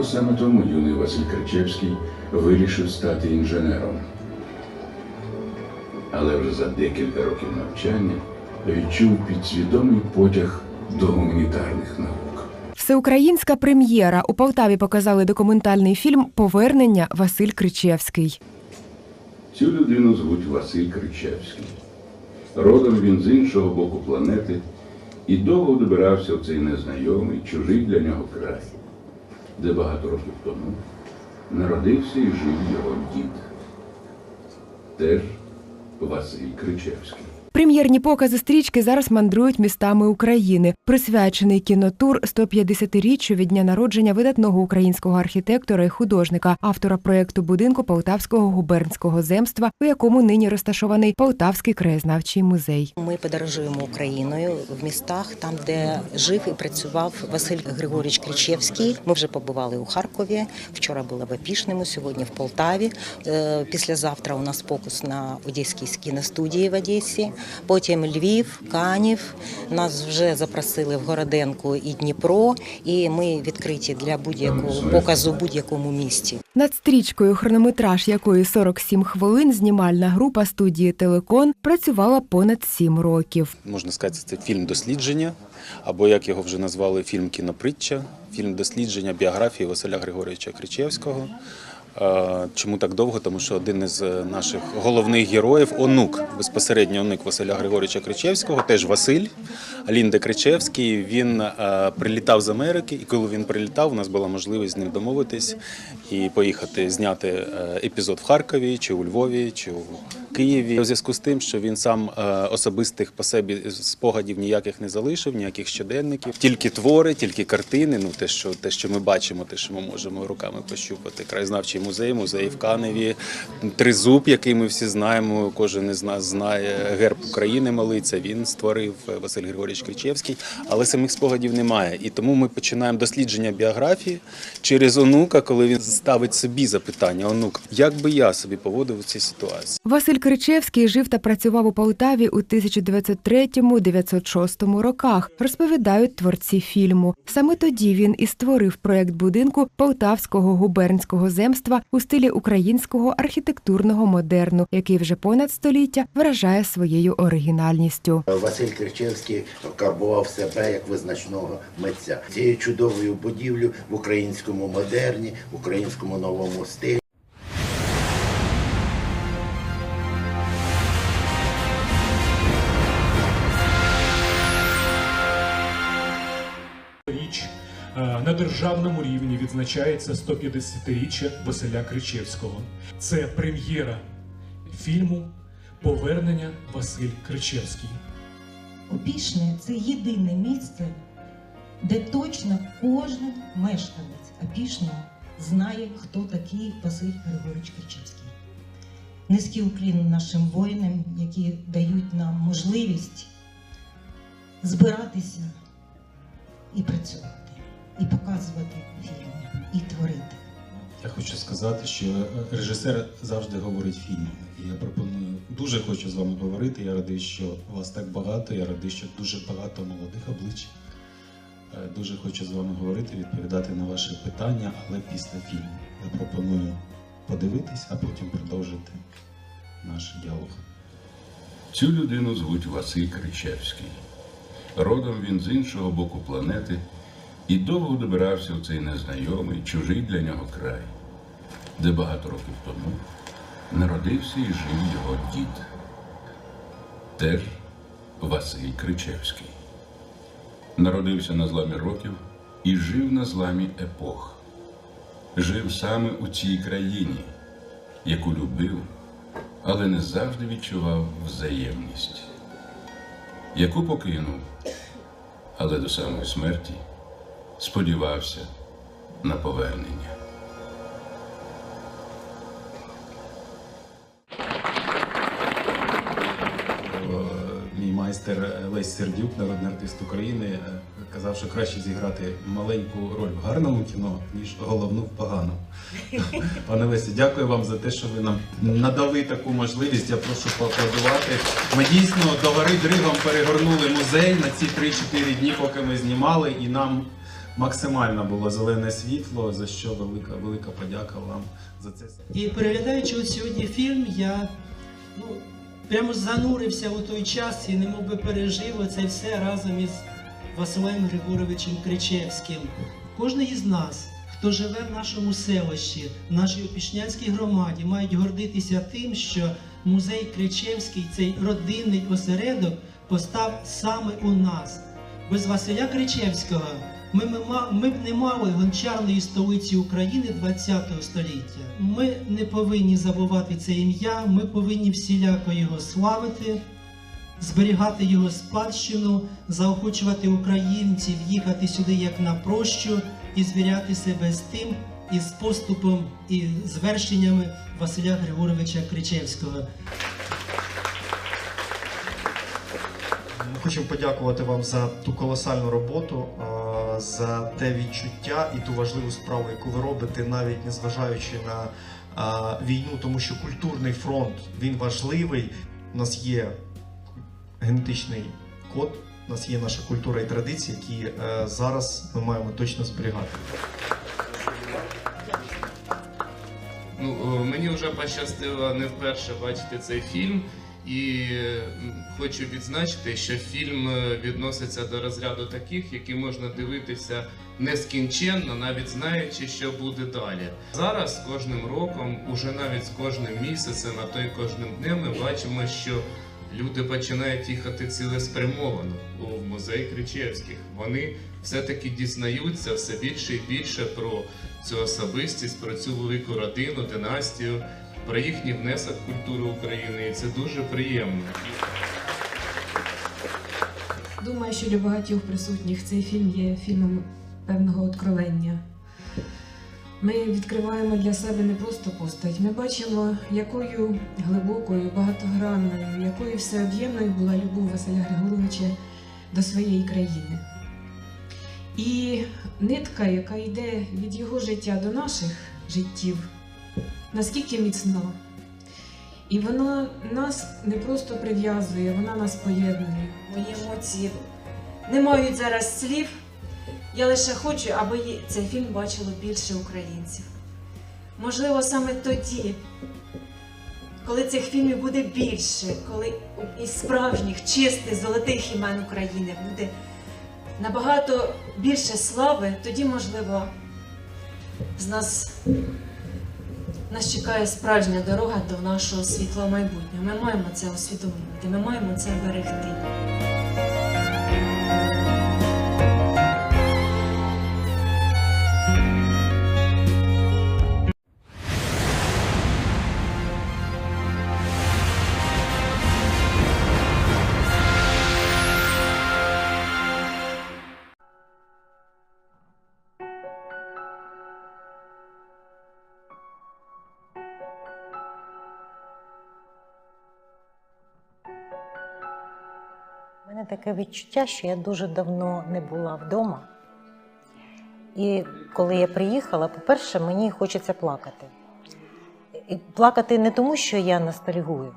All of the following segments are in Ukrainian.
Можливо, саме тому юний Василь Кричевський вирішив стати інженером. Але вже за декілька років навчання відчув підсвідомий потяг до гуманітарних наук. Всеукраїнська прем'єра у Полтаві показали документальний фільм Повернення Василь Кричевський. Цю людину звуть Василь Кричевський. Родом він з іншого боку планети і довго добирався в цей незнайомий, чужий для нього край, де багато років тому народився і жив його дід. Теж Василь Кричевський. Прем'єрні покази стрічки зараз мандрують містами України. Присвячений кінотур 150-річчю від дня народження видатного українського архітектора і художника, автора проєкту будинку Полтавського губернського земства, у якому нині розташований Полтавський краєзнавчий музей. Ми подорожуємо Україною в містах, там, де жив і працював Василь Григорійович Кричевський. Ми вже побували у Харкові. Вчора були в Опішному, сьогодні в Полтаві. Е, Післязавтра у нас фокус на Одеській кіностудії в Одесі. Потім Львів, Канів. Нас вже запросили в Городенку і Дніпро, і ми відкриті для будь-якого показу в будь-якому місті. Над стрічкою, хронометраж якої 47 хвилин, знімальна група студії Телекон працювала понад 7 років. Можна сказати, це фільм дослідження, або як його вже назвали, фільм кінопритча, фільм дослідження біографії Василя Григоровича Кричевського. Е, Чому так довго? Тому що один із е, наших головних героїв, онук, безпосередньо онук Василя Григоровича Кричевського, теж Василь Лінде Кричевський. Він е, прилітав з Америки, і коли він прилітав, у нас була можливість з ним домовитись і поїхати зняти епізод в Харкові, чи у Львові, чи у Києві. У зв'язку з тим, що він сам особистих по собі спогадів ніяких не залишив, ніяких щоденників, тільки твори, тільки картини. Ну те, що те, що ми бачимо, те, що ми можемо руками пощупати. Краєзнавчий музей, музей в Каневі, тризуб, який ми всі знаємо. Кожен із нас знає герб України малий. Це він створив е, Василь Григорійович Кричевський, але самих спогадів немає. І тому ми починаємо дослідження біографії через онука, коли він ставить собі запитання: онук, як би я собі поводив у цій ситуації? Василь Кричевський жив та працював у Полтаві у 1903-1906 роках, розповідають творці фільму. Саме тоді він і створив проект будинку Полтавського губернського земства у стилі українського архітектурного модерну, який вже понад століття вражає своєю оригінальністю. Василь Кричевський карбував себе як визначного митця. Цією чудовою будівлю в українському модерні, в українському новому стилі. Державному рівні відзначається 150-річчя Василя Кричевського. Це прем'єра фільму Повернення Василь Кричевський. Опішне це єдине місце, де точно кожен мешканець Опішного знає, хто такий Василь Григорович Кричевський. Низький уклін нашим воїнам, які дають нам можливість збиратися і працювати, і показувати фільми, і творити. Я хочу сказати, що е, режисер завжди говорить фільмами. І я пропоную дуже хочу з вами говорити. Я радий, що вас так багато. Я радий, що дуже багато молодих облич. Е, Дуже хочу з вами говорити, відповідати на ваші питання, але після фільму. Я пропоную подивитись, а потім продовжити наш діалог. Цю людину звуть Василь Кричевський. Родом він з іншого боку планети і довго добирався в цей незнайомий, чужий для нього край, де багато років тому народився і жив його дід. Теж Василь Кричевський. Народився на зламі років і жив на зламі епох. Жив саме у цій країні, яку любив, але не завжди відчував взаємність яку покинув, але до самої смерті сподівався на повернення. Мій майстер Лесь Сердюк, народний артист України, казав, що краще зіграти маленьку роль в гарному кіно, ніж головну в поганому. Пане Лесі, дякую вам за те, що ви нам надали таку можливість. Я прошу поаплодувати. Ми дійсно до гори дригом перегорнули музей на ці 3-4 дні, поки ми знімали, і нам максимально було зелене світло, за що велика, велика подяка вам за це. І переглядаючи от сьогодні фільм, я ну, прямо занурився у той час і немов би пережив це все разом із Василем Григоровичем Кричевським. Кожен із нас, хто живе в нашому селищі, в нашій Опішнянській громаді, мають гордитися тим, що музей Кричевський, цей родинний осередок, постав саме у нас. Без Василя Кричевського ми, ми, б не мали гончарної столиці України ХХ століття. Ми не повинні забувати це ім'я, ми повинні всіляко його славити, зберігати його спадщину, заохочувати українців їхати сюди як на прощу і звіряти себе з тим і з поступом і звершеннями Василя Григоровича Кричевського. Ми хочемо подякувати вам за ту колосальну роботу, за те відчуття і ту важливу справу, яку ви робите, навіть незважаючи на війну, тому що культурний фронт він важливий. У нас є генетичний код, у нас є наша культура і традиції, які е, зараз ми маємо точно зберігати. Ну, е, мені вже пощастило не вперше бачити цей фільм, і хочу відзначити, що фільм е, відноситься до розряду таких, які можна дивитися нескінченно, навіть знаючи, що буде далі. Зараз кожним роком, уже навіть з кожним місяцем, а то й кожним днем, ми бачимо, що люди починають їхати цілеспрямовано у музей Кричевських. Вони все-таки дізнаються все більше і більше про цю особистість, про цю велику родину, династію, про їхній внесок в культуру України. І це дуже приємно. Думаю, що для багатьох присутніх цей фільм є фільмом певного откровення. Ми відкриваємо для себе не просто постать, ми бачимо, якою глибокою, багатогранною, якою всеоб'ємною була любов Василя Григоровича до своєї країни. І нитка, яка йде від його життя до наших життів, наскільки міцна. І вона нас не просто прив'язує, вона нас поєднує. Мої емоції не мають зараз слів. Я лише хочу, аби цей фільм бачило більше українців. Можливо, саме тоді, коли цих фільмів буде більше, коли із справжніх, чистих, золотих імен України буде набагато більше слави, тоді, можливо, з нас, нас чекає справжня дорога до нашого світлого майбутнього. Ми маємо це усвідомлювати, ми маємо це берегти. Таке відчуття, що я дуже давно не була вдома. І коли я приїхала, по-перше, мені хочеться плакати. І плакати не тому, що я ностальгую,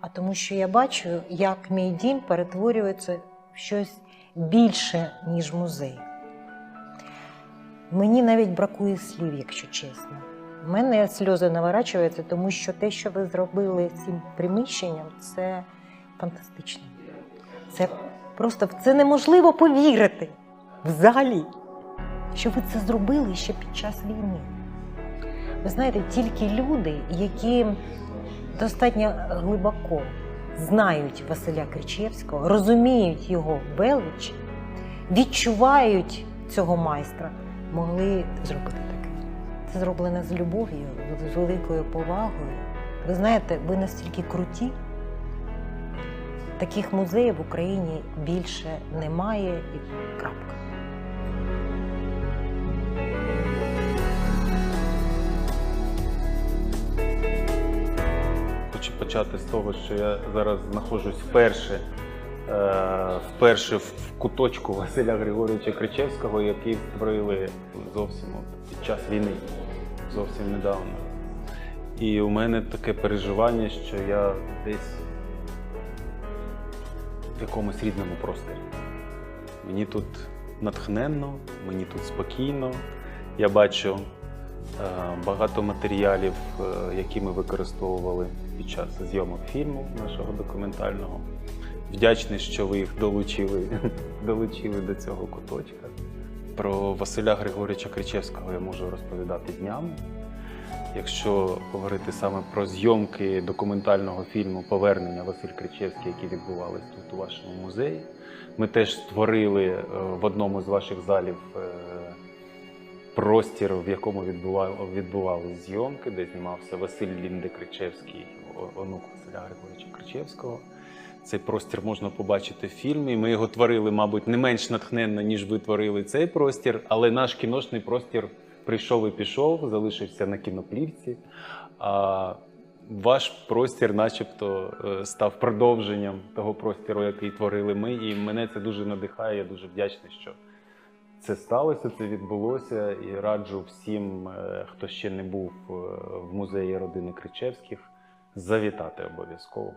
а тому, що я бачу, як мій дім перетворюється в щось більше, ніж музей. Мені навіть бракує слів, якщо чесно. У мене сльози наворачуються, тому що те, що ви зробили цим приміщенням, це фантастично. Це просто в це неможливо повірити взагалі, що ви це зробили ще під час війни. Ви знаєте, тільки люди, які достатньо глибоко знають Василя Кричевського, розуміють його велич, відчувають цього майстра, могли зробити таке. Це зроблено з любов'ю, з великою повагою. Ви знаєте, ви настільки круті. Таких музеїв в Україні більше немає і крапка. Хочу почати з того, що я зараз знаходжусь вперше, е, вперше в куточку Василя Григоровича Кричевського, який створили зовсім от під час війни, зовсім недавно. І у мене таке переживання, що я десь в якомусь рідному просторі. Мені тут натхненно, мені тут спокійно. Я бачу е, багато матеріалів, е, які ми використовували під час зйомок фільму нашого документального. Вдячний, що ви їх долучили, долучили до цього куточка. Про Василя Григорича Кричевського я можу розповідати днями. Якщо говорити саме про зйомки документального фільму Повернення Василь Кричевський, які відбувалися тут у вашому музеї, ми теж створили е, в одному з ваших залів е, простір, в якому відбувалися зйомки, де знімався Василь Лінде Кричевський, онук Василя Григоровича Кричевського. Цей простір можна побачити в фільмі. Ми його творили, мабуть, не менш натхненно, ніж ви творили цей простір, але наш кіношний простір прийшов і пішов, залишився на кіноплівці. А ваш простір, начебто, е, став продовженням того простіру, який творили ми. І мене це дуже надихає. Я дуже вдячний, що це сталося, це відбулося. І раджу всім, е, хто ще не був е, в музеї родини Кричевських, завітати обов'язково.